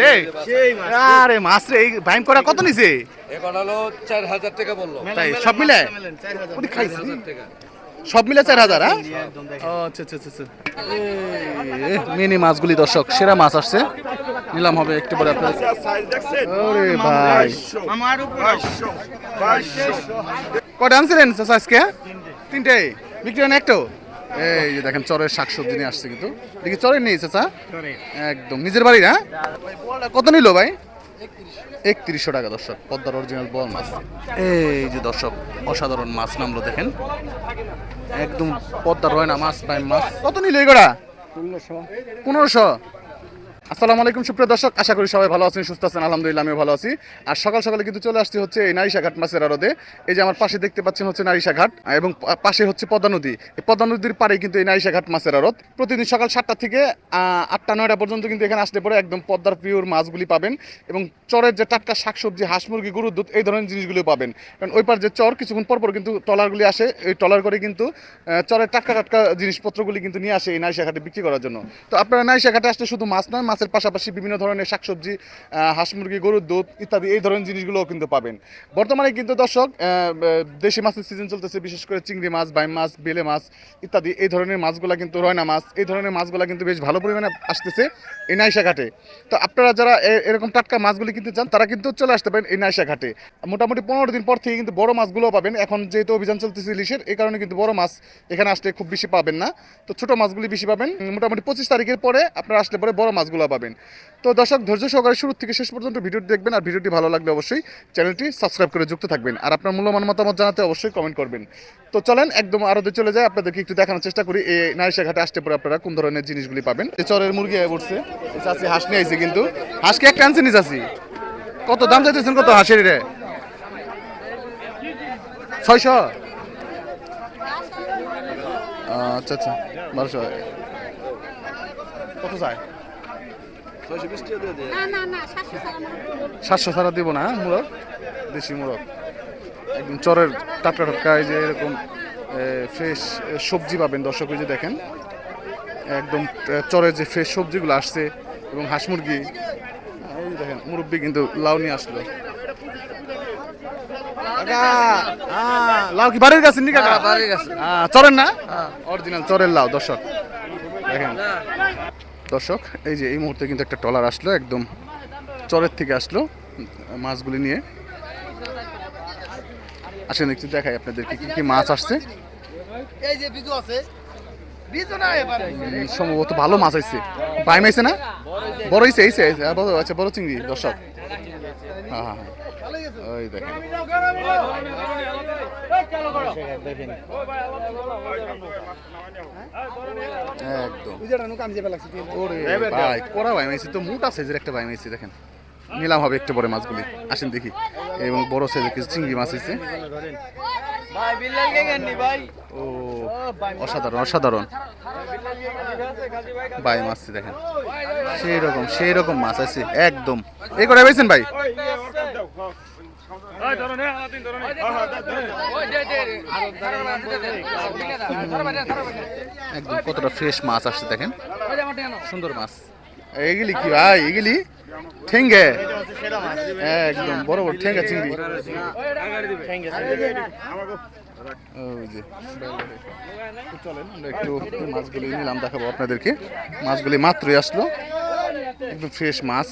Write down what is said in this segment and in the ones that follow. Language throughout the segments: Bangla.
রে? আরে মাছ রে এই করা কত নিছে? এখন হলো চার হাজার টাকা বলল। তাই সব মিলে? খাইছি? সব মিলে চার হাজার হ্যাঁ? আচ্ছা আচ্ছা আচ্ছা, আচ্ছা। মিনি মাছগুলি দর্শক সেরা মাছ আসছে। নিলাম হবে একটু পরে আপনার ওরে ভাই। কটা আনছিলেন আজকে? তিনটে। বিক্রি হয় না একটাও? এই যে দেখেন চরের শাকসবজি নিয়ে আসছে কিন্তু। দেখি চরের নেই চাচা একদম নিজের বাড়ি না? কত নিল ভাই? একত্রিশশো টাকা দর্শক পদ্মার অরিজিনাল বল মাছ। এই যে দর্শক অসাধারণ মাছ নামলো দেখেন। একদম পদ্মার হয় না মাছ প্রায় মাছ। কত নিল এগুলা পনেরোশো। আসসালামু আলাইকুম, সুপ্রিয় দর্শক, আশা করি সবাই ভালো আছেন, সুস্থ আছেন, আলহামদুলিল্লাহ আমিও ভালো আছি। আর সকাল সকালে কিন্তু চলে আসছি হচ্ছে এই নারিশাঘাট মাছের আড়তে। এই যে আমার পাশে দেখতে পাচ্ছেন হচ্ছে নারিশাঘাট এবং পাশে হচ্ছে পদ্মা নদী। এই পদ্মা নদীর পাড়ে কিন্তু এই নারিশাঘাট মাছের আড়ত। প্রতিদিন সকাল সাতটা থেকে আটটা, নয়টা পর্যন্ত কিন্তু এখানে আসলে পরে একদম পদ্মার পিওর মাছগুলি পাবেন এবং চরের যে টাটকা শাকসবজি, হাঁস মুরগি, গরুর দুধ, এই ধরনের জিনিসগুলো পাবেন। কারণ ওই পার যে চর, কিছুক্ষণ পর পর কিন্তু ট্রলারগুলি আসে। এই ট্রলার করে কিন্তু চরের টাটকা টাটকা জিনিসপত্রগুলি কিন্তু নিয়ে আসে এই নারিশা ঘাটে বিক্রি করার জন্য। তো আপনারা নাইশাঘাটে আসলে শুধু মাছ নয় মাছের পাশাপাশি বিভিন্ন ধরনের শাকসবজি হাঁস মুরগি, গরুর দুধ ইত্যাদি এই ধরনের জিনিসগুলোও কিন্তু পাবেন। বর্তমানে কিন্তু দর্শক দেশি মাছের সিজন চলতেছে, বিশেষ করে চিংড়ি মাছ, বাইম মাছ, বেলে মাছ ইত্যাদি। এই ধরনের মাছগুলা কিন্তু রয়না মাছ, এই ধরনের মাছগুলা কিন্তু বেশ ভালো পরিমাণে আসতেছে এই নাইশা ঘাটে। তো আপনারা যারা এরকম টাটকা মাছগুলি কিনতে চান, তারা কিন্তু চলে আসতে পারেন এই নাইশা ঘাটে। মোটামুটি পনেরো দিন পর থেকে কিন্তু বড় মাছগুলো পাবেন। এখন যেহেতু অভিযান চলতেছে ইলিশের, এই কারণে কিন্তু বড় মাছ এখানে আসলে খুব বেশি পাবেন না। তো ছোট মাছগুলি বেশি পাবেন। মোটামুটি পঁচিশ তারিখের পরে আপনারা আসলে পরে বড় মাছগুলো পাবেন। তো দর্শক ধৈর্য সহকারে শুরু থেকে শেষ পর্যন্ত ভিডিওটি দেখবেন আর ভিডিওটি ভালো লাগলে অবশ্যই চ্যানেলটি সাবস্ক্রাইব করে যুক্ত থাকবেন। আর আপনার মূল্যবান মতামত জানাতে অবশ্যই কমেন্ট করবেন। তো চলেন একদম আরও চলে যায় আপনাদেরকে একটু দেখানোর চেষ্টা করি। এই নারিশা ঘাটে আসতে পরে আপনারা কোন ধরনের জিনিসগুলি পাবেন? চরের মুরগি উঠছে এই চাষি হাঁস নিয়ে আইছে কিন্তু। হাঁসকে একটা আনছে নি চাষি? কত দাম চাইতেছেন কত হাঁসের রে? ছয়শো? আচ্ছা আচ্ছা বারোশো। কত চায়? সাতশো সারা ছাড়া দিব না হ্যাঁ, মুরগ দেশি মুরগ একদম চরের টাটকা টাটকা এই যে এরকম ফ্রেশ সবজি পাবেন দর্শক যে দেখেন একদম চরের যে ফ্রেশ সবজিগুলো আসছে এবং হাঁস মুরগি। এই যে দেখেন মুরব্বি কিন্তু লাউ নিয়ে আসলো। কাকা, লাউ কি বাড়ির গাছের নি কাকা? বাড়ির গাছে। চরের না? অরিজিনাল চরের লাউ দর্শক। দেখেন দর্শক এই যে এই মুহূর্তে কিন্তু একটা ট্রলার আসলো একদম চরের থেকে আসলো মাছগুলি নিয়ে। আসেন একটু দেখাই আপনাদেরকে কি কি মাছ আসছে। সম্ভবত ভালো মাছ আইছে বাইম আইছে না? বড় হইছে আইছে আইছে। হ্যাঁ, বড় আচ্ছা বড় চিংড়ি দর্শক। হ্যাঁ হ্যাঁ হ্যাঁ। ওই দেখেন। একদম। ওরে ভাই মাইছি তো মোটা সাইজের একটা ভাই মাইছি দেখেন। নিলাম হবে একটু বড় মাছগুলি। আসেন দেখি। এবং বড় সাইজের কিছু চিংড়ি মাছ ভাই ও অসাধারণ অসাধারণ। ভাই মাছ দেখেন। সেই রকম সেই রকম মাছ আছে একদম। এই করে ভাই? একদম কতটা ফ্রেশ মাছ আসছে দেখেন সুন্দর মাছ এগুলি কি ভাই এগুলি ঠেঙ্গে একদম বড় বড় ঠেঙ্গা চিংড়ি চলেন আমরা একটু মাছগুলি নিলাম দেখাবো আপনাদেরকে মাছগুলি মাত্রই আসলো একদম ফ্রেশ মাছ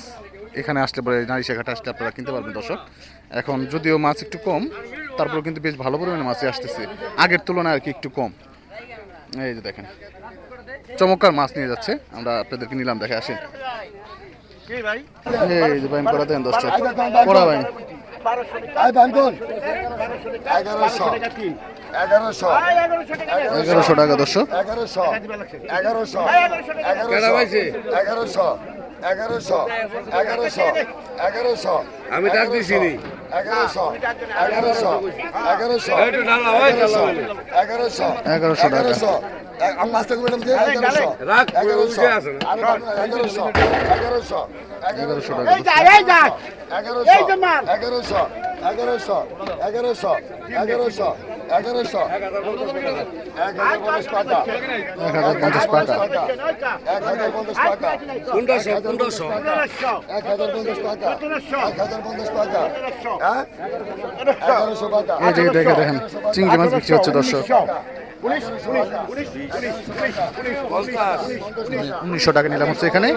এখানে আসলে পরে নারিশাঘাটে আসলে আপনারা কিনতে পারবেন দর্শক। এখন যদিও মাছ একটু কম তারপরেও কিন্তু বেশ ভালো পরিমাণে মাছই আসতেছে। আগের তুলনায় আর কি একটু কম। এই যে দেখেন চমৎকার মাছ নিয়ে যাচ্ছে। আমরা আপনাদেরকে নিলাম দেখে আসেন। এই যে বাইন করা দেন দশটা করা বাইন এগারোশো। এগারোশো। এগারোশো টাকা দর্শক। এগারোশো। এগারোশো। পাইছে? এগারোশো। এগারোশো এগারোশো এগারোশো আমি ডাক দিছি নি এগারোশো এগারোশো এগারোশো। এগারোশো এগারোশো টাকা। এগারোশো আমি মাছটা ম্যাডাম দিয়ে এগারোশো এগারোশো উঠে আসে না। আরে বাবা, এগারোশো এগারোশো এগারোশো এগারোশো এগারোশো এগারোশো এগারোশো এগারোশো এগারোশো। এগারোশো এক হাজার পঞ্চাশ টাকা এক হাজার পঞ্চাশ টাকা এক হাজার পঞ্চাশ টাকা পনেরোশো পনেরোশো। এক হাজার পঞ্চাশ টাকা এক হাজার পঞ্চাশ টাকা হ্যাঁ? এগারোশো টাকা দেখে দেখেন চিংড়ি মাছ বিক্রি হচ্ছে দর্শক। উনিশশো টাকা নিলাম হচ্ছে এখানে।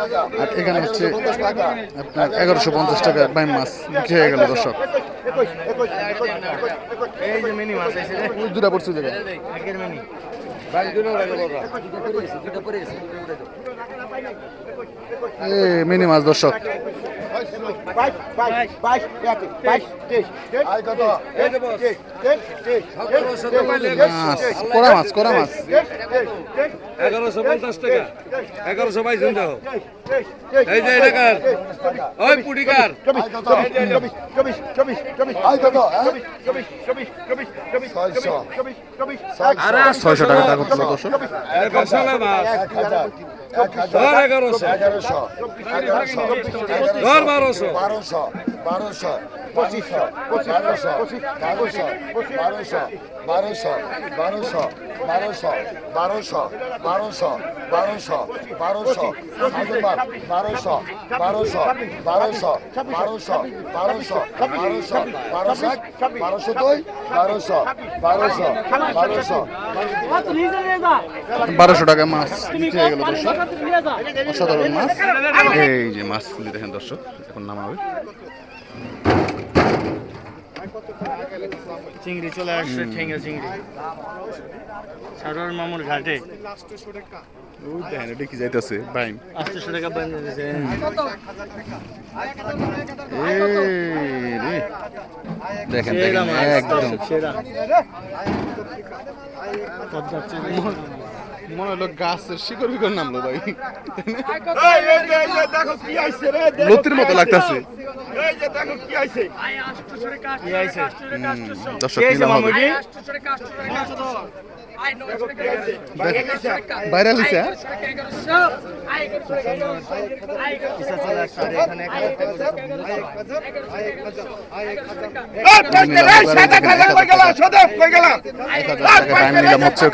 আর এখানে হচ্ছে পঞ্চাশ টাকা আপনার এগারোশো পঞ্চাশ টাকা বাইম মাছ বিক্রি হয়ে গেল দর্শক। দুটা পড়ছে মিনি। এই মিনি মাছ দর্শক। এগারোশো পঞ্চাশ টাকা এগারোশো বাইশ দাও এই যে এলাকার ওই পুটিকার আরে ছয়শো টাকা টাকা ধর এগারোশো। এগারোশো। ধর বারোশো। বারোশো। বারোশো। পঁচিশশো। বারোশো। বারোশো। বারোশো। বারোশো। বারোশো। বারোশো বারোশো টাকা মাছ হয়ে গেল দর্শক অসাধারণ মাছ এই যে মাছগুলি দেখেন দর্শক এখন নামাবে চিংড়ি চলে আসছে ঠেঙ্গা চিংড়ি। সারোয়ার মামুর ঘাটে। ওই দেখেন এটা কি যাইতেছে বাইম। আটশোশো টাকা দেখেন দেখেন একদম। মনে হলো গাছের শিকড় বিকর নামলো ভাই। লতির মতো লাগতেছে। কি আইছে। দর্শক ভাইরাল হয়েছে এক হাজার টাকা টাইম নিলাম হচ্ছে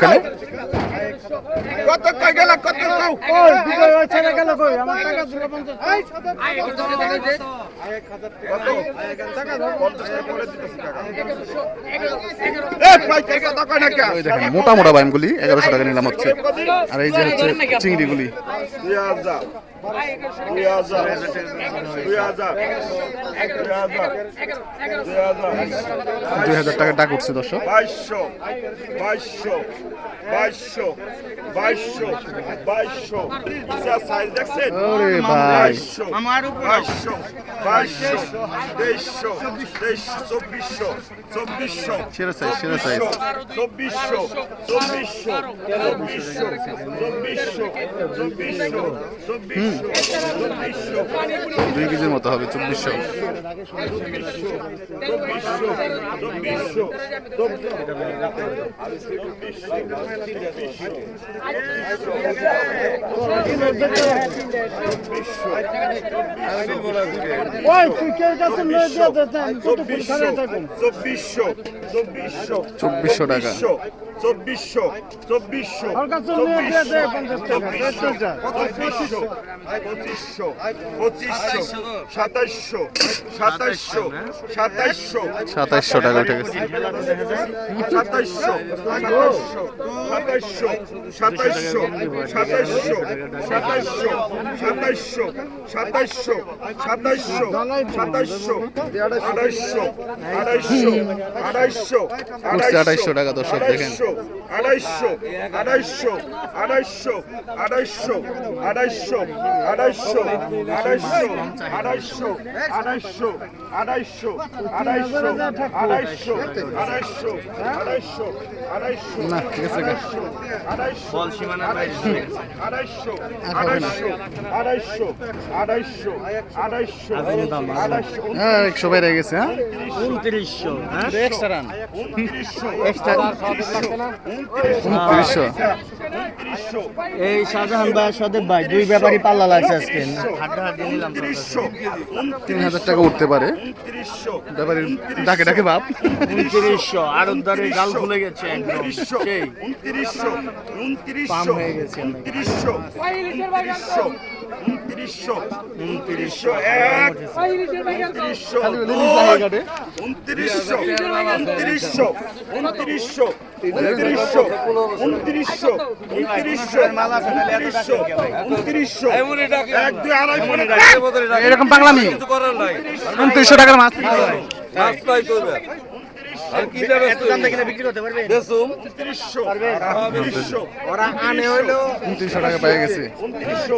মোটা মোটা বাইমগুলি এগারোশো টাকা নিলাম হচ্ছে। আর এই যে হচ্ছে চিংড়িগুলি। দুই হাজার টাকা ডাক উঠছে, দর্শক। বাইশশো বাইশশো বাইশশো বাইশশো বাইশশো সাইজ দেখছেন বাইশশো বাইশশো বাইশশো তেইশশো তেইশশো চব্বিশশো চব্বিশশো সেরা সাইজ। সেরা সাইজ চব্বিশশো চব্বিশশো চব্বিশশো চব্বিশশো চব্বিশশো চব্বিশশো দুই কেজির মতো হবে চব্বিশশো। চব্বিশশো টাকা। চব্বিশশো চব্বিশশো। পঁচিশশো পঁচিশশো পঁচিশশো সাতাইশশো সাতাইশশো সাতাইশশো সাতাইশশো টাকা উঠে গেছে সাতাইশশো সাতাইশশো সাতাইশশো সাতাইশশো সাতাইশশো সাতাইশশো সাতাইশশো সাতাইশশো সাতাইশশো আড়াইশো আড়াইশো আড়াইশো উঠছে আড়াইশো টাকা দর্শক দেখেন আড়াইশো আড়াইশো আড়াইশো আড়াইশো আড়াইশো আড়াইশো আড়াইশো আড়াইশো আড়াইশো আড়াইশো আড়াইশো আড়াইশো আড়াইশো আড়াইশো আড়াইশো না। আড়াইশো। আড়াইশো আর হবে না। আড়াইশো আড়াইশো আড়াইশো আড়াইশো হ্যাঁ একশো বাইরে গেছে হ্যাঁ উনত্রিশশো হ্যাঁ এক্সট্রা রান উনত্রিশশো এক্সট্রা উনত্রিশশো। এই শাহজাহান ভাই সদেব ভাই দুই ব্যাপারই পাল্লা লাগছে আজকে। তিন হাজার টাকা উঠতে পারে। উনত্রিশশো। ডাকে ডাকে বাপ। উনত্রিশশো আর উদ্ধারে গাল খুলে গেছে একদম। সেই। উনত্রিশশো। উনত্রিশশো পাম হয়ে গেছে। উনত্রিশশো উনত্রিশশো এক উনত্রিশশো উনত্রিশশো উনত্রিশশো উনত্রিশশো উনত্রিশশো উনত্রিশশো উনত্রিশশো এক দুই আড়াই। এরকম কিছু উনত্রিশশো টাকার মাছ। রাস্তায় করবে ওরা আনে হইল উনত্রিশশো টাকা পেয়ে গেছে। উনত্রিশশো।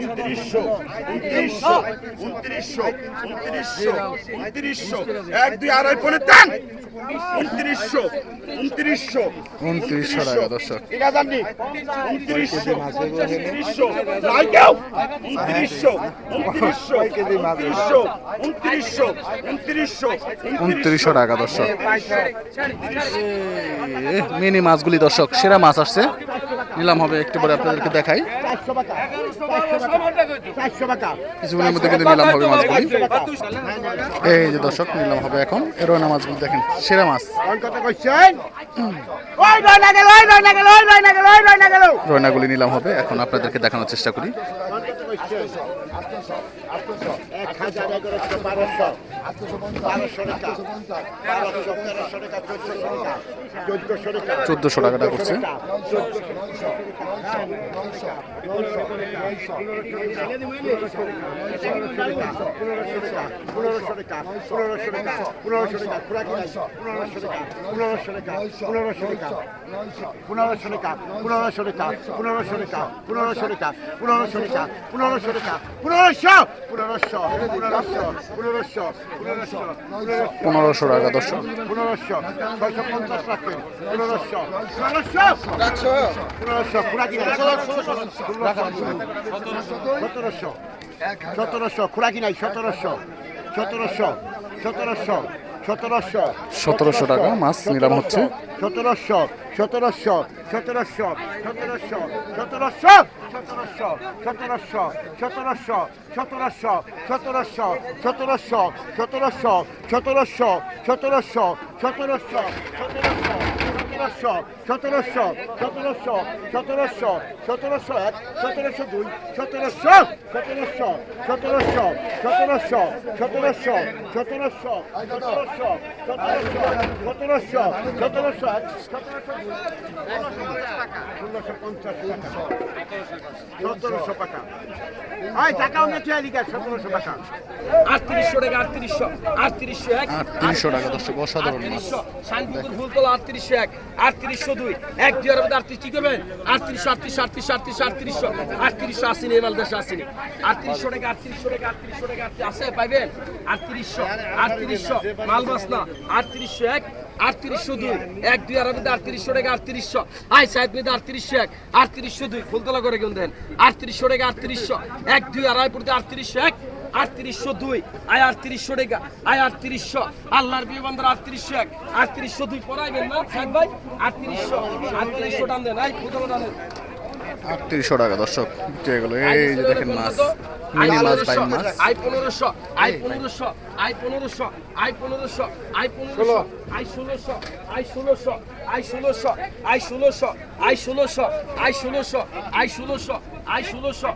উনত্রিশশো উনত্রিশশো উনত্রিশশো উনত্রিশশো উনত্রিশশো। এক দুই আড়াই পনেরো টান! উনত্রিশশো উনত্রিশশো উনত্রিশশো টাকা দর্শক। উনত্রিশশো উনত্রিশশো উনত্রিশশো উনত্রিশশো। উনত্রিশশো টাকা, দর্শক। মিনি মাছগুলি, দর্শক, সেরা মাছ আসছে। নিলাম হবে, একটু পরে আপনাদেরকে দেখাই। কিছুক্ষণের মধ্যে কিন্তু নিলাম হবে মাছগুলি। এই যে দর্শক, নিলাম হবে এখন। এরোনা মাছগুলি দেখেন, সেরা মাছ। রয়নাগুলি নিলাম হবে, এখন আপনাদেরকে দেখানোর চেষ্টা করি। চোদ্দশো টাকাটা করছে পনেরোশো টাকা পনেরোশো টাকা পনেরোশো টাকা পনেরোশো টাকা পনেরোশো টাকা পনেরোশো টাকা পনেরোশো টাকা পনেরোশো পনেরোশো পনেরোশো পনেরোশো পনেরোশো টাকা দর্শক সতেরোশো খোরাকি নাই সতেরোশো। সতেরোশো সতেরোশো। সতেরোশো সতেরোশো টাকা মাছ নিলাম হচ্ছে সতেরোশো সতেরোশো সতেরোশো সতেরোশো সতেরোশো সতেরোশো সতেরোশো সতেরোশো সতেরোশো সতেরোশো সতেরোশো সতেরোশো সতেরোশো সতেরোশো সতেরোশো সতেরোশো সতেরোশো সতেরোশো সতেরোশো সতেরোশো এক সতেরোশো দুই সতেরোশো সতেরোশো সতেরোশো সতেরোশো সতেরোশো সতেরোশো সতেরোশো সতেরোশো সতেরোশো সতেরোশো এক সতেরোশো পঞ্চাশ টাকা সতেরোশো টাকা আয় এদিকে সতেরোশো টাকা আটত্রিশশো টাকা আটত্রিশশো আটত্রিশশো এক আটত্রিশশো টাকা দর্শক অসাধারণ শান্তিপুর ফুলতলা আটত্রিশশো এক আটত্রিশশো দুই। এক দুই আটত্রিশ আছে আটত্রিশশো না। এক, আটত্রিশশো এক দুই এক, আটত্রিশশো দুই। এক দুই আড়াই আটত্রিশশো এক আটত্রিশশো দুই আয় আটত্রিশশো টাকা আয় আটত্রিশশো। আল্লাহর বিয়ে বান্দার আটত্রিশশো এক। আটত্রিশশো দুই পড়াইবেন না সাহেব ভাই? আটত্রিশশো আটত্রিশশো টান দেন আই কোথাও টানেন আটত্রিশশো টাকা দর্শক গেল। এই যে দেখেন মাছ মিনি মাছ বাইন মাছ। আই পনেরোশো আই পনেরোশো আই পনেরোশো আই পনেরোশো আই পনেরোশো আই ষোলোশো আই ষোলোশো আই ষোলোশো আই ষোলোশো আই ষোলোশো আই ষোলোশো আই ষোলোশো আই ষোলোশো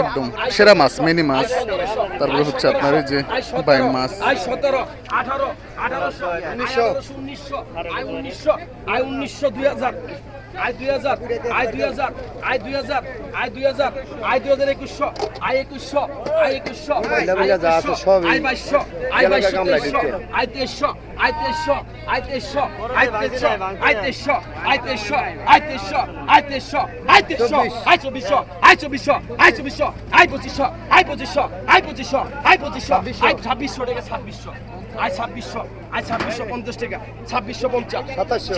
একদম। সেরা মাছ মিনি মাছ। তারপরে হচ্ছে আপনার এই যে বাইন মাছ। সতেরো আঠারো আঠারোশো উনিশশো। উনিশশো উনিশশো আই উনিশশো দুই হাজার। আই দুই হাজার আই দুই হাজার আই দুই হাজার আই দুই হাজার আই দুই হাজার একুশশো আই একুশশো আই একুশশো আই বাইশশো আই বাইশশো আই তেইশশো আই তেইশশো আই তেইশশো আই তেইশশো আই তেইশশো আই তেইশশো আই তেইশশো আই তেইশশো আই তেইশশো আই চব্বিশশো আই চব্বিশশো আই চব্বিশশো আই পঁচিশশো আই পঁচিশশো আই পঁচিশশো আই পঁচিশশো আই ছাব্বিশশো। টাকা ছাব্বিশশো। আই ছাব্বিশশো আই ছাব্বিশশো পঞ্চাশ টাকা ছাব্বিশশো পঞ্চাশ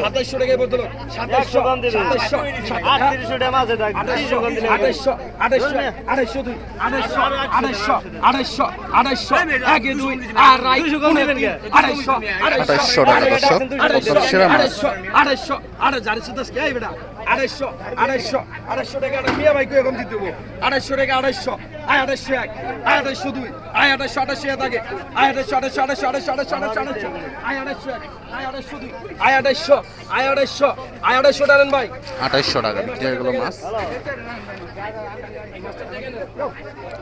সাতাইশশো টাকায় বদল সাতাইশশো সাতাইশশো আটত্রিশশো টাকা মাঝে ডাক আঠাইশশো আঠাইশশো আঠাইশশো আঠাইশশো দুই আঠাইশশো আঠাইশশো আঠাইশশো আঠাইশশো এক দুই আড়াই পনেরো তিন, আড়াইশো আঠাইশশো টাকা দর্শক আড়াইশো কত সেরা মাছ। আড়াইশো আড়াইশো আড়াইশো আড়াইশো আড়াইশো আড়াইশো টাকা মিয়া ভাই কয়ে কম দিতে দেবো আড়াইশো টাকা আড়াইশো আয় আড়াইশো এক আয় আড়াইশো দুই আয় আড়াইশো আড়াইশো এক আগে আয় আড়াইশো আড়াইশো আড়াইশো আড়াইশো আড়াইশো আড়াইশো আড়াইশো আয় আড়াইশো এক আয় আড়াইশো দুই আয় আড়াইশো আয় আড়াইশো আয় আড়াইশো ডালেন ভাই আঠাইশশো টাকা বিক্রি হয়ে গেলো মাছ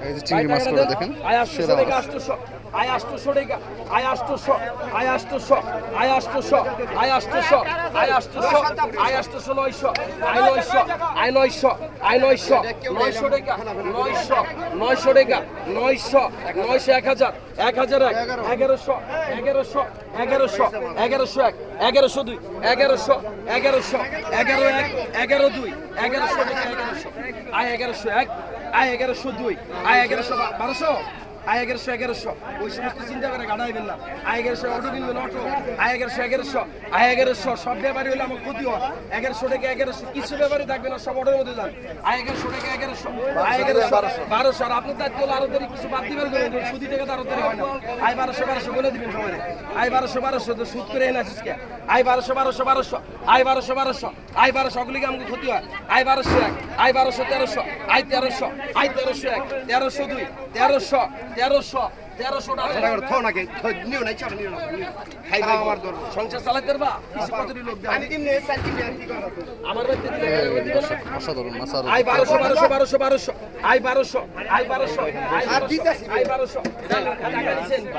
এই যে চিংড়ি মাছ করে দেখেন আয় সেরা টাকা মাছ আয় আটশোশো টাকা আয় আটশোশো আয় আটশোশো আয় আটশোশো আয় আটশোশো আয় আটশোশো আয় আটশোশো নয়শো আয় নয়শো আয় নয়শো আয় নয়শো নয়শো টাকা, নয়শো নয়শো টাকা, নয়শো নয়শো এক হাজার এক হাজার এক, এগারোশো এগারোশো এগারোশো এগারোশো এক, এগারোশো দুই, এগারোশো এগারোশো, এগারো এক, এগারো দুই, এগারোশো টাকা, এগারোশো। আয় এগারোশো এক, আয় এগারোশো দুই, আয় এগারোশো বারোশো। আয় এগারোশো এগারোশো। ওই সমস্ত চিন্তা করে গাড়াইবেন না আয় এগারোশো অটো কিনবেন অটো। আয় এগারোশো এগারোশো। আয় এগারোশো সব ব্যাপারই হলে আমার ক্ষতি হয় এগারোশো টাকা এগারোশো কিছু ব্যাপারই থাকবে না সব অটোর মধ্যে যান। আয় এগারোশো টাকা এগারোশো। আয় এগারোশো বারোশো। আর আপনার দায়িত্ব হলো আরও দেরি কিছু বাদ দিবেন সুদি টাকা তো আরও দেরি হয় না। আয় বারোশো বারোশো বলে দিবেন সবাই। আয় বারোশো বারোশো তো সুদ করে এনে আসিস কে? আয় বারোশো বারোশো বারোশো। আয় বারোশো বারোশো। আয় বারোশো ওগুলিকে আমাকে ক্ষতি হয়। আয় বারোশো এক আয় বারোশো তেরোশো আয় তেরোশো আয় তেরোশো এক তেরোশো দুই তেরোশো। তেরোশো তেরোশো টাকা। সংসার চালাতে পারবা কিছু কতটি লোক দেয়? আমার বাড়িতে দিলে ওই দিবে না? অসাধারণ মাছ আর আই বারোশো বারোশো বারোশো বারোশো আই বারোশো আই বারোশো আই বারোশো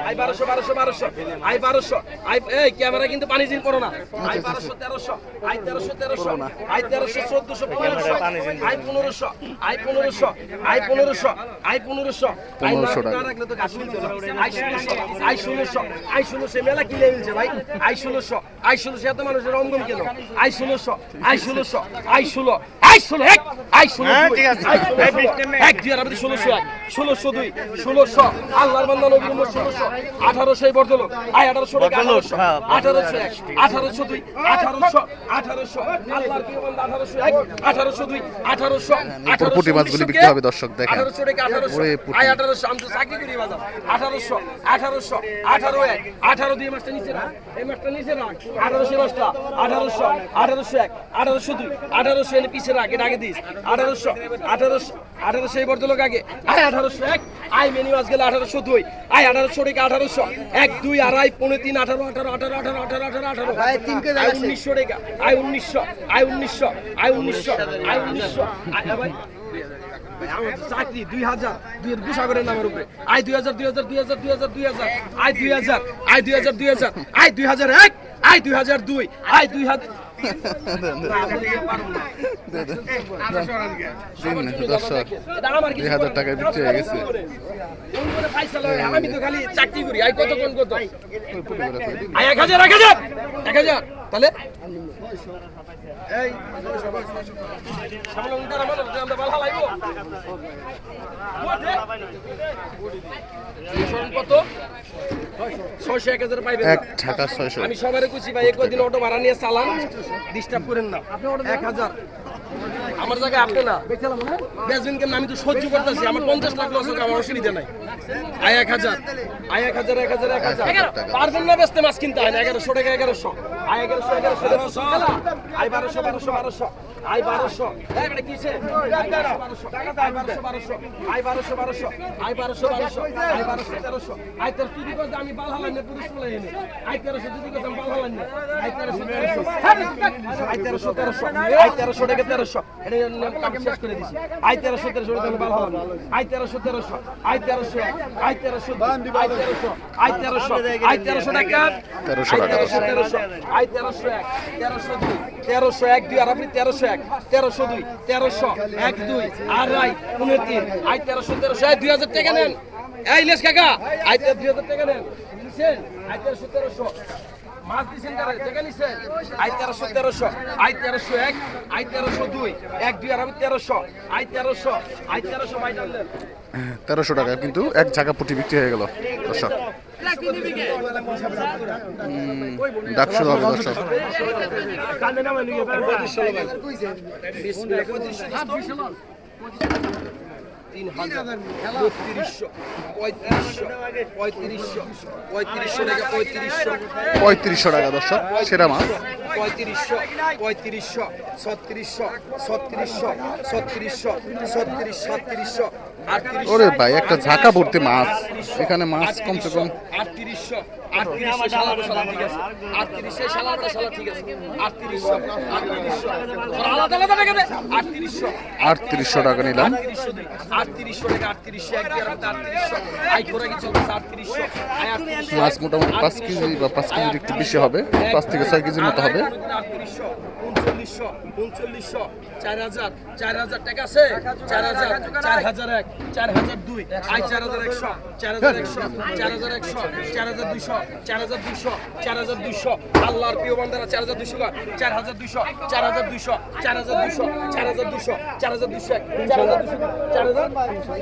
আই বারোশো। বারোশো বারোশো আই আই এই ক্যামেরা কিন্তু পানি জিন করো না। আই বারোশো তেরোশো আই তেরোশো তেরোশো আই তেরোশো চোদ্দশো পনেরোশো আই পনেরোশো আই পনেরোশো আই পনেরোশো আই পনেরোশো আই টাকা। না রাখলে তো না। আই ষোলোশো আই ষোলোশো মেলা কিনে মিলছে ভাই আই ষোলোশো আই ষোলোশো এত মানুষের অঙ্গন কেন আই ষোলোশো আই ষোলোশো আই ষোলো আই ষোলো এক আই ষোলো হ্যাঁ। এক দুই আমাদের ষোলোশো এক ষোলোশো দুই ষোলোশো আল্লাহর বান্দা নবীর ষোলোশো আঠারোশো এই বদলক আই আঠারোশো আঠারোশো হ্যাঁ, আঠারোশো এক আঠারোশো দুই আঠারোশো আঠারোশো আল্লাহর আঠারোশো এক আঠারোশো দুই আঠারোশো আঠারোশো মাছগুলি বিক্রি হবে দর্শক দেখেন। আঠারোশো আঠারোশো আঠারোশো আমি তো চাকরি করি বাজার আঠারোশো আঠারোশো আঠারো এক আঠারো দিয়ে মাসটা নিচে রাখ এই মাসটা নিচে রাখ আঠারোশো মাসটা আঠারোশো আঠারোশো এক আঠারোশো দুই আঠারোশো এনে পিছিয়ে রাখ এটা আগে দিস আঠারোশো আঠারোশো আঠারোশো এই বর্তলোক আগে আয় আঠারোশো এক আয় মেনি মাস গেলে আঠারোশো দুই আয় আঠারোশো টাকা আঠারোশো এক দুই আড়াই পনেরো তিন আঠারো আঠারো আঠারো আঠারো আঠারো আঠারো আঠারো আয় উনিশশো টাকা আয় উনিশশো আয় উনিশশো আয় উনিশশো আয় উনিশশো আয় ভাই চাকরি দুই হাজার দুই হাজার সাগরের নামের উপরে আয় দুই হাজার দুই হাজার দুই হাজার দুই হাজার দুই হাজার আয় দুই হাজার আয় দুই হাজার দুই হাজার আয় দুই হাজার এক আয় দুই হাজার দুই আয় দুই হাজার হাজার টাকায় বিক্রি হয়ে গেছে আমি তো খালি চাকরি করি আয় কত কোন কত এক হাজার এক হাজার এক হাজার তাহলে আমি সবারে খুশি ভাই একদিন অটো ভাড়া নিয়ে চালান ডিস্টার্ব করেন না। এক হাজার। আমার জায়গায় আপনি না। বেচবেন কেন আমি তো সহ্য করতেছি। আমার পঞ্চাশ লাখ লস হোক আমার অসুবিধা নাই। আয় এক হাজার। আয় এক হাজার এক হাজার এক হাজার। পারবেন না বেচতে মাছ কিনতে। হয় না এগারোশো টাকা এগারোশো। আয় এগারোশো এগারোশো। আয় বারোশো বারোশো বারোশো। বারোশো কিসে বারোশো বারোশো বারোশো বারোশো বারোশো বারোশো তেরোশো তুই আমি বাল না পুরুষ তেরোশো তুই কথা আমি বাল হালাই না আয় তেরোশো তেরোশো আয় তেরোশো তেরোশো আয় তেরোশো টাকা তেরোশো এটা নিয়ম কাম শেষ করে দিছি আয় তেরোশো টাকা বাল আয় তেরোশো তেরোশো আয় তেরোশো এক, আয় তেরোশো দুই, তেরোশো আয় তেরোশো আয় তেরোশো টাকা তেরোশো টাকা তেরোশো তেরোশো তেরোশো এক তেরোশো দুই তেরোশো এক দুই আর আপনি তেরোশো এক, তেরোশো দুই, তেরোশো এক, দুই আয় তেরোশো তেরোশো, আয় দুই হাজার টাকা নেন। কাকা তেরো দুই হাজার টাকা নেন। নিছেন? আয় তেরোশো তেরোশো। মাছ দিছেন আয় তেরোশো তেরোশো। আয় তেরোশো এক, আয় তেরোশো দুই। এক, দুই, আর তেরোশো। আয় তেরোশো আয় তেরোশো তেরোশো টাকা কিন্তু এক জায়গা পুটি বিক্রি হয়ে গেল, দর্শক। ডাকশো হবে দর্শক। পঁয়ত্রিশশো পঁয়ত্রিশশো পঁয়ত্রিশশো টাকা। পঁয়ত্রিশশো পঁয়ত্রিশশো টাকা দর্শক সেরা মাছ। পঁয়ত্রিশশো পঁয়ত্রিশশো ছত্রিশশো ছত্রিশশো ছত্রিশশো ছত্রিশ সাতত্রিশশো ওরে ভাই, একটা ঝাঁকা ভর্তি মাছ। এখানে মাছ কমসে কম আটত্রিশশো আটত্রিশশো সালা সালা ঠিক আছে। আটত্রিশশো আলাদা আলাদা আটত্রিশশো আটত্রিশশো টাকা নিলাম। আটত্রিশশো আটত্রিশশো টাকা আটত্রিশশো এক আটত্রিশশো আই করে কিছু আটত্রিশশো মাছ মোটামুটি পাঁচ কেজি বা পাঁচ কেজির একটু বেশি হবে। পাঁচ থেকে ছয় কেজির মতো হবে। আটত্রিশশো উনচল্লিশশো উনচল্লিশশো চার হাজার চার হাজার টাকা আছে। চার হাজার চার হাজার এক চার হাজার দুই। আই চার হাজার একশো চার হাজার একশো চার হাজার একশো চার হাজার দুইশো। চার হাজার দুইশো চার হাজার দুইশো আল্লাহর প্রিয় বান্দারা চার হাজার দুইশো চার হাজার দুইশো চার হাজার দুইশো চার হাজার দুইশো চার হাজার দুইশো চার হাজার এক চার হাজার দুইশো চার হাজার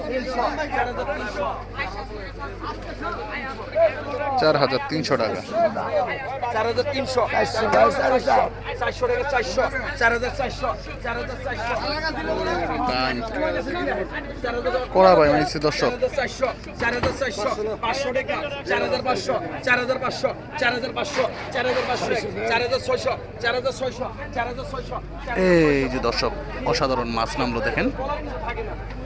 তিনশো চার হাজার তিনশো চার হাজার তিনশো টাকা। চার হাজার তিনশো। চারশো টাকা চারশো। চার হাজার চারশো। চার হাজার চারশো। চার হাজার কড়া ভাই মাইছে দর্শক। চারশো। চার হাজার চারশো। পাঁচশো টাকা। চার হাজার পাঁচশো। চার হাজার পাঁচশো। চার হাজার পাঁচশো। চার হাজার পাঁচশো। চার হাজার ছয়শো। চার হাজার ছয়শো। চার হাজার ছয়শো। এই যে দর্শক অসাধারণ মাছ নামলো দেখেন।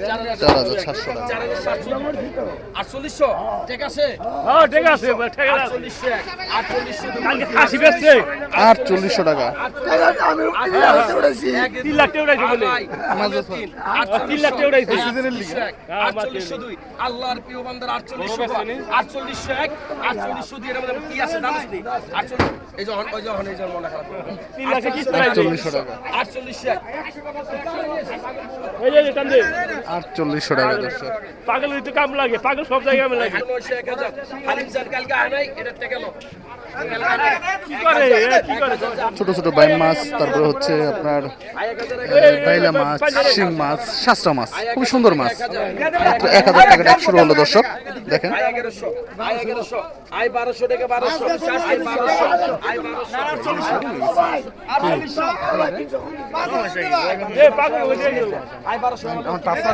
চার হাজার সাতশো টাকা। আটচল্লিশশো? ঠিক আছে? হ্যাঁ ঠিক আছে আটচল্লিশশো টাকা। তিন লাখ আটচল্লিশশো দুই। আল্লাহর প্রিয় বান্দার আটচল্লিশশো আটচল্লিশশো এক আটচল্লিশশো দুই এর মধ্যে কি আছে জানিস নি? আটচল্লিশ এই যখন ওই যখন এই যখন মনে খারাপ তিন লাখে আটচল্লিশশো টাকা আটচল্লিশশো এক। এই যে টান দে। আটচল্লিশশো টাকা দর্শক। পাগল তো কাম লাগে পাগল সব জায়গায় কামে লাগে। ছোট ছোট বাইম মাছ তারপরে হচ্ছে আপনার বাইলা মাছ শিং মাছ শাস্তা মাছ খুবই সুন্দর মাছ। মাত্র এক হাজার টাকা ট্যাক্স শুরু হলো দর্শক দেখেন।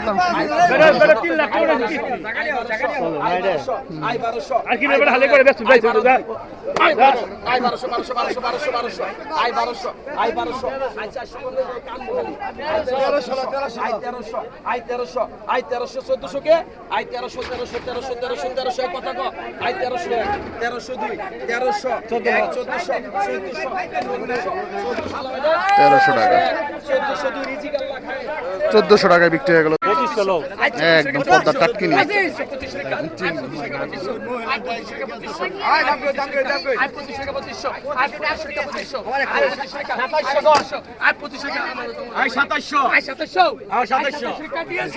আয় এগারোশো আয় এগারোশো আয় বারোশো টাকা। বারোশো আয় বারোশো আয় বারোশো এ পাগল হয়ে গেল। আয় চারশো বললে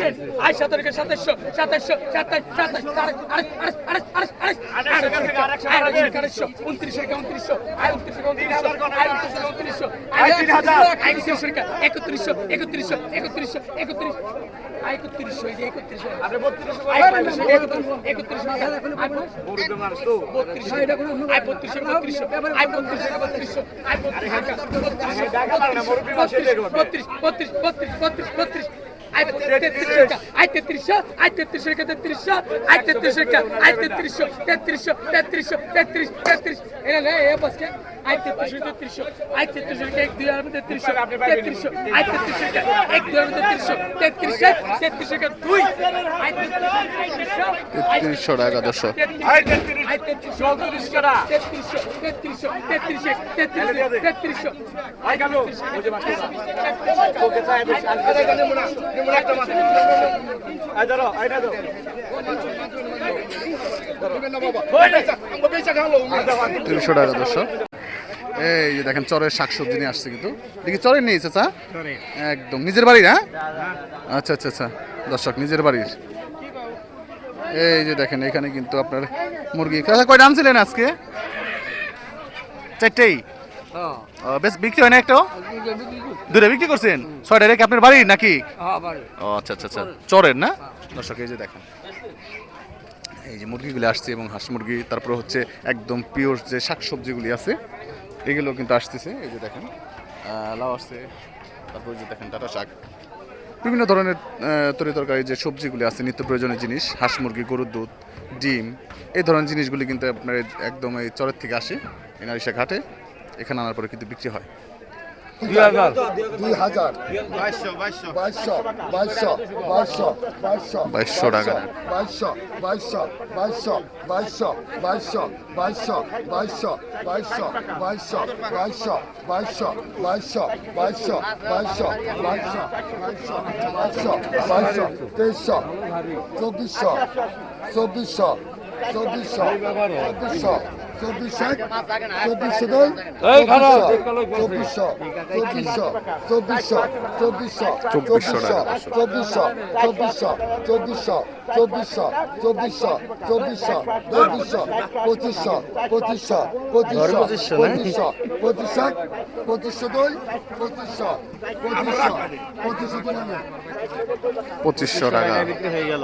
কান মুখালি আয় তেরোশো আয় তেরোশো আয় তেরোশো আয় তেরোশো চোদ্দশো কে আয় তেরোশো তেরোশো তেরোশো তেরোশো তেরোশো এক কথা কো আয় এক তেরোশো টাকা দুই তিনশো দর্শক এই যে দেখেন চরের শাকসবজি নিয়ে আসছে কিন্তু। দেখি চরের নিয়ে চাচা একদম নিজের বাড়ি না আচ্ছা আচ্ছা আচ্ছা। দর্শক নিজের বাড়ির। এই যে দেখেন এখানে কিন্তু আপনার মুরগি। কাকা কয়টা আনছিলেন আজকে? চারটেই? হ্যাঁ। বেশ বিক্রি হয় না একটাও? দূরে বিক্রি করছেন? ছয়টা রেখে আপনার বাড়ি নাকি? হ্যাঁ ও আচ্ছা আচ্ছা আচ্ছা। চরের না? দর্শক এই যে দেখেন। এই যে মুরগিগুলি আসছে এবং হাঁস মুরগি তারপর হচ্ছে একদম পিওর যে শাকসবজিগুলি আছে এগুলো কিন্তু আসতেছে, এই যে দেখেন। লাউ আসছে, তারপর যে দেখেন টাটা শাক। বিভিন্ন ধরনের তরি তরকারি যে সবজিগুলি আছে, নিত্য প্রয়োজনীয় জিনিস, হাঁস মুরগি, গরুর দুধ, ডিম, এই ধরনের জিনিসগুলি কিন্তু আপনার একদম এই চরের থেকে আসে এনারিসা ঘাটে এখানে আনার পরে কিন্তু বিক্রি হয়। দুই হাজার দুই হাজার বাইশশো বাইশশো বাইশশো বাইশশো বাইশশো টাকা বাইশশো বাইশশো বাইশশো বাইশশো বাইশশো বাইশশো বাইশশো বাইশশো বাইশশো বাইশশো বাইশশো বাইশশো বাইশশো বাইশশো বাইশশো বাইশশো বাইশশো বাইশশো তেইশশো চব্বিশশো চব্বিশশো চব্বিশশো চব্বিশশো চব্বিশশো চব্বিশশো দুই চব্বিশশো চব্বিশশো চব্বিশশো চব্বিশশো চব্বিশশো চব্বিশশো চব্বিশশো চব্বিশশো চব্বিশশো চব্বিশশো চব্বিশশো চব্বিশশো পঁচিশশো পঁচিশশো পঁচিশশো পঁচিশশো পঁচিশশো পঁচিশশো দুই পঁচিশশো পঁচিশশো পঁচিশশো পঁচিশশো টাকা বিক্রি হয়ে গেল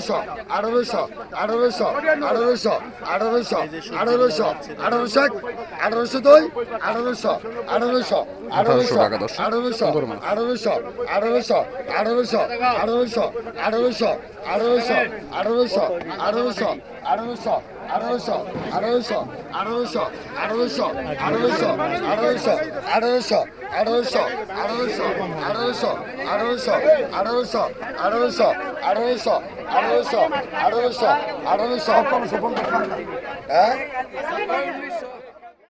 আঠারোশো আঠারোশো আঠারোশো আঠারোশো আঠারোশো আঠারোশো আঠারোশো দুই আঠারোশো আঠারোশো আঠারোশো। আঠারোশো মাছ। আঠারোশো আঠারোশো আঠারোশো আঠারোশো আঠারোশো আঠারোশো আঠারোশো আঠারোশো আঠারোশো আঠারোশো আঠারোশো আঠারোশো আঠারোশো আঠারোশো আঠারোশো আঠারোশো আঠারোশো আঠারোশো আঠারোশো আঠারোশো আঠারোশো আঠারোশো আঠারোশো আঠারোশো আঠারোশো আঠারোশো আঠারোশো হ্যাঁ